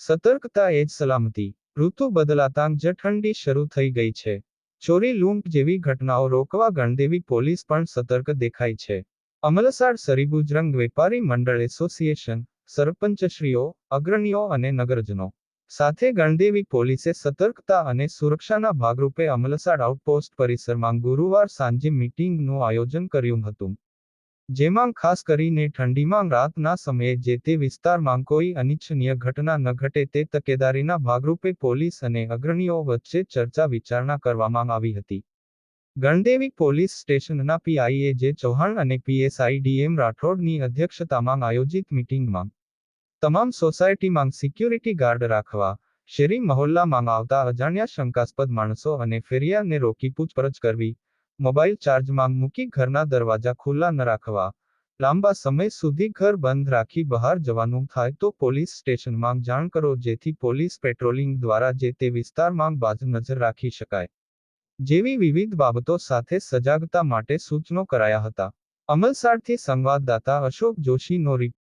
સતર્કતા એ જ સલામતી. ઋતુ બદલાતાં જ ઠંડી શરૂ થઈ ગઈ છે. ચોરી લૂંટ જેવી ઘટનાઓ રોકવા ગણદેવી પોલીસ પણ સતર્ક દેખાય છે. અમલસાડ સરીબુજરંગ વેપારી મંડળ એસોસિએશન, સરપંચશ્રીઓ, અગ્રણીઓ અને નગરજનો. સાથે ગણદેવી પોલીસે સતર્કતા અને સુરક્ષાના ભાગરૂપે અમલસાડ આઉટપોસ્ટ પરિસરમાં ગુરુવાર સાંજે મીટિંગનું આયોજન કર્યું હતું. જેમાં ખાસ કરીને ઠંડીમાં રાતના સમયે જે તે વિસ્તારમાં કોઈ અનિચ્છનીય ઘટના ન ઘટે તે તકેદારીના ભાગરૂપે પોલીસ અને અગ્રણીઓ વચ્ચે ચર્ચા વિચારણા કરવામાં આવી હતી. ગણદેવી પોલીસ સ્ટેશનના પીઆઈએ જે ચૌહાણ અને પીએસઆઈ ડીએમ રાઠોડની અધ્યક્ષતામાં આયોજિત મીટિંગમાં તમામ સોસાયટીમાં સિક્યુરિટી ગાર્ડ રાખવા, શેરી મહોલ્લામાં આવતા અજાણ્યા શંકાસ્પદ માણસો અને ફેરિયાને રોકી પૂછપરછ કરવી મોબાઈલ ચાર્જમાં મૂકી ઘરના દરવાજા ખુલ્લા ન રાખવા. લાંબા સમય સુધી ઘર બંધ રાખી બહાર જવાનું થાય તો પોલીસ સ્ટેશનમાં જાણ કરો, જેથી પોલીસ પેટ્રોલિંગ દ્વારા જે તે વિસ્તારમાં બાજ નજર રાખી શકાય. જેવી વિવિધ બાબતો સાથે સજાગતા માટે સૂચનો કરાયા હતા. અમલસાડથી સંવાદદાતા અશોક જોશીનો રિપોર્ટ